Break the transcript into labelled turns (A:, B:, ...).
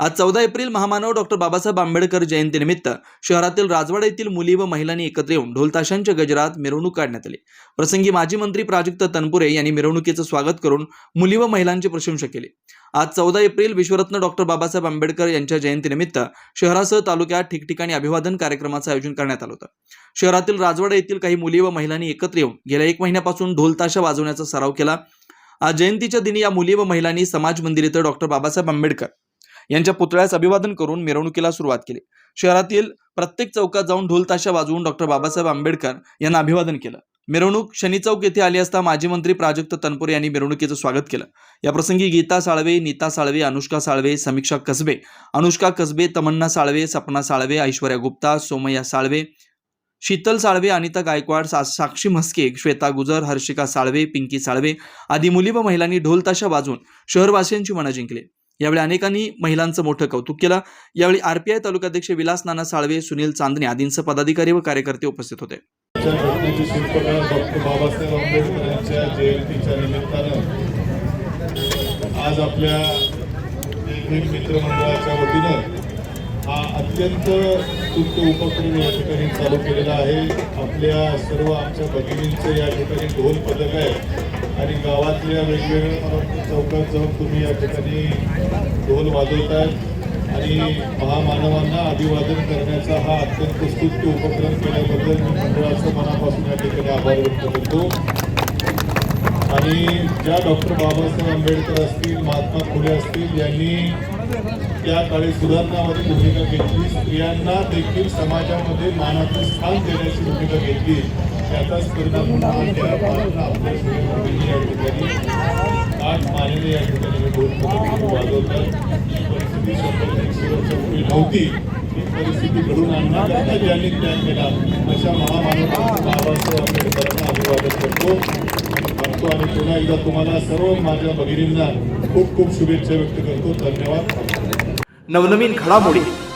A: आज चौदा एप्रिल महामानव डॉक्टर बाबासाहेब आंबेडकर जयंतीनिमित्त शहरातील राजवाडा येथील मुली व महिलांनी एकत्र येऊन ढोलताशांच्या गजरात मिरवणूक काढण्यात आली. प्रसंगी माजी मंत्री प्राजक्त तनपुरे यांनी मिरवणुकीचं स्वागत करून मुली व महिलांची प्रशंसा केली. आज चौदा एप्रिल विश्वरत्न डॉक्टर बाबासाहेब आंबेडकर यांच्या जयंतीनिमित्त शहरासह तालुक्यात ठिकठिकाणी अभिवादन कार्यक्रमाचं आयोजन करण्यात आलं होतं. शहरातील राजवाडा येथील काही मुली व महिलांनी एकत्र येऊन गेल्या एक महिन्यापासून ढोलताशा वाजवण्याचा सराव केला. आज जयंतीच्या दिनी या मुली व महिलांनी समाज मंदिर इथं डॉक्टर बाबासाहेब आंबेडकर यांच्या पुतळ्यास अभिवादन करून मिरवणुकीला सुरुवात केली. शहरातील प्रत्येक चौकात जाऊन ढोलताशा वाजवून डॉक्टर बाबासाहेब आंबेडकर यांना अभिवादन केलं. मिरवणूक शनी चौक येथे आली असता माजी मंत्री प्राजक्त तनपुरे यांनी मिरवणुकीचं स्वागत केलं. याप्रसंगी गीता साळवे नीता साळवे अनुष्का साळवे समीक्षा कसबे अनुष्का कसबे तमन्ना साळवे सपना साळवे ऐश्वर्या गुप्ता सोमय्या साळवे शीतल साळवे अनिता गायकवाड सा साक्षी म्हस्के श्वेता गुजर हर्षिका साळवे पिंकी साळवे आदी मुली व महिलांनी ढोलताशा वाजवून शहरवासियांची मनं जिंकली. यावेळी अनेकांनी महिलांचं मोठं कौतुक केलं. यावेळी आरपीआय तालुकाध्यक्ष विलास नाना साळवे सुनील चांदणे आदींसह पदाधिकारी व कार्यकर्ते उपस्थित होते.
B: बाबासाहेब आंबेडकर जयंतीच्या निमित्तानं आज आपल्या मित्रमंडळाच्या वतीनं हा अत्यंत स्तुत्य उपक्रम या ठिकाणी चालू केलेला आहे. आपल्या सर्व आमच्या भगिनींचं या ठिकाणी ढोल पदक आहे. आणि गावातल्या वेगवेगळ्या चौकात जाऊन तुम्ही या ठिकाणी ढोल वाजवतायत आणि महामानवांना अभिवादन करण्याचा हा अत्यंत स्तुत्य उपक्रम केल्याबद्दल मी मंडळाचं मनापासून या ठिकाणी आभार व्यक्त करतो. आणि ज्या डॉक्टर बाबासाहेब आंबेडकर असतील महात्मा फुले असतील यांनी त्या काळी सुधारणामध्ये भूमिका घेतली. स्त्रियांना देखील समाजामध्ये मानाचं स्थान देण्याची भूमिका घेतली. त्याचाच परिणाम म्हणून त्या या ठिकाणी आठ मानेने या ठिकाणी हे पथक वाजवतात ही परिस्थिती शंभर वर्षापूर्वी नव्हती ही परिस्थिती घडून आणण्याकरता ज्यांनी त्याग केला अशा महामानव बाबासाहेब आंबेडकरांना अभिवादन करतो करतो आणि पुन्हा एकदा तुम्हाला सर्व माझ्या भगिनींना खूप खूप शुभेच्छा व्यक्त करतो धन्यवाद
C: नवनवीन घडामोडी